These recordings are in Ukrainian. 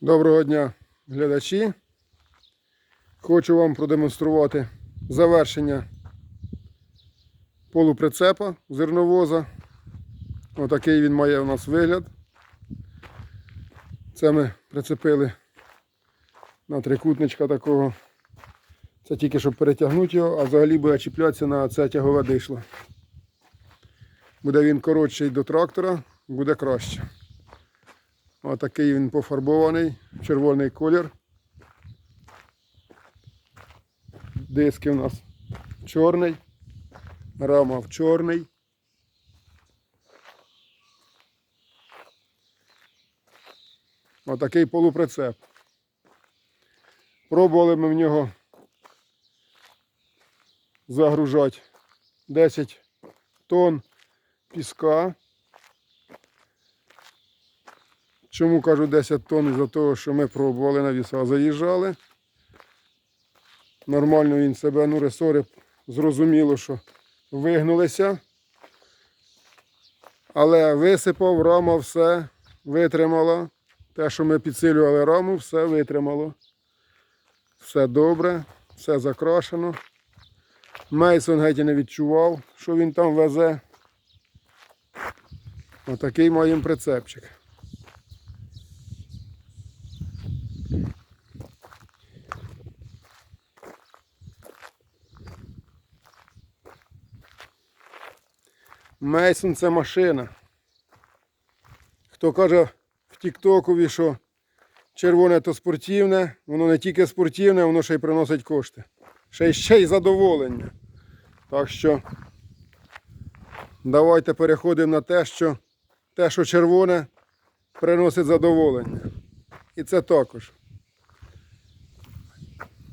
Доброго дня, глядачі. Хочу вам продемонструвати завершення полуприцепа зерновоза. Отакий він має у нас вигляд. Це ми прицепили на трикутничка такого. Це тільки щоб перетягнути його, а взагалі буде чіплятися на це тягове дишло. Буде він коротший до трактора, буде краще. Отакий він пофарбований, червоний колір. Диски у нас чорний, рама в чорний. Отакий полуприцеп. Пробували ми в нього загружати 10 тонн піска. Чому кажу 10 тонн? Із-за того, що ми пробували на віса, заїжджали. Нормально він себе, ну ресори зрозуміло, що вигнулися. Але висипав, рама все витримала. Те, що ми підсилювали раму, все витримало. Все добре, все закрашено. Мейсон геть не відчував, що він там везе. Отакий маємо прицепчик. Мейсон це машина. Хто каже в Тіктокові, що червоне то спортивне, воно не тільки спортивне, воно ще й приносить кошти. Ще й ще й задоволення. Так що давайте переходимо на те, що те, що червоне, приносить задоволення. І це також.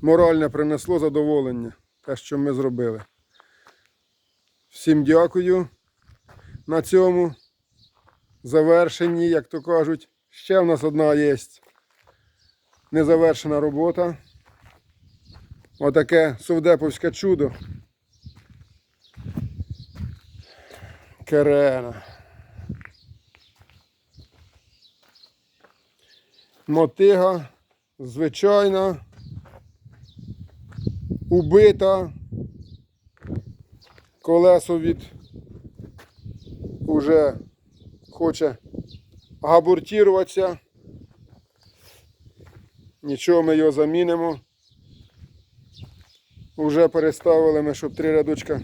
Моральне принесло задоволення, те, що ми зробили. Всім дякую на цьому завершенні, як то кажуть. Ще в нас одна є незавершена робота. Отаке совдеповське чудо. Керена. Мотига звичайна, убита, колесо від уже хоче габуртіруватися. Нічого ми його замінимо. Уже переставили ми, щоб три рядочка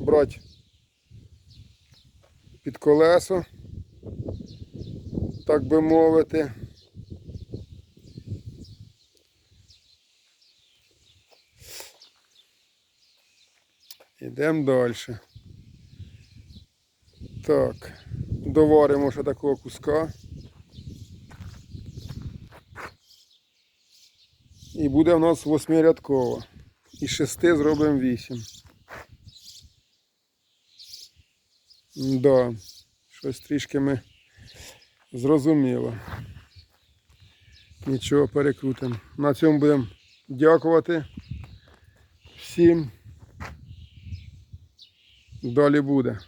брати під колесо, так би мовити. Йдемо далі. Так, доваримо ще такого куска. І буде в нас восьмирядкова. Із шести зробимо вісім. Да, щось трішки ми зрозуміло. Нічого перекрутимо. На цьому будемо дякувати всім. Далі буде.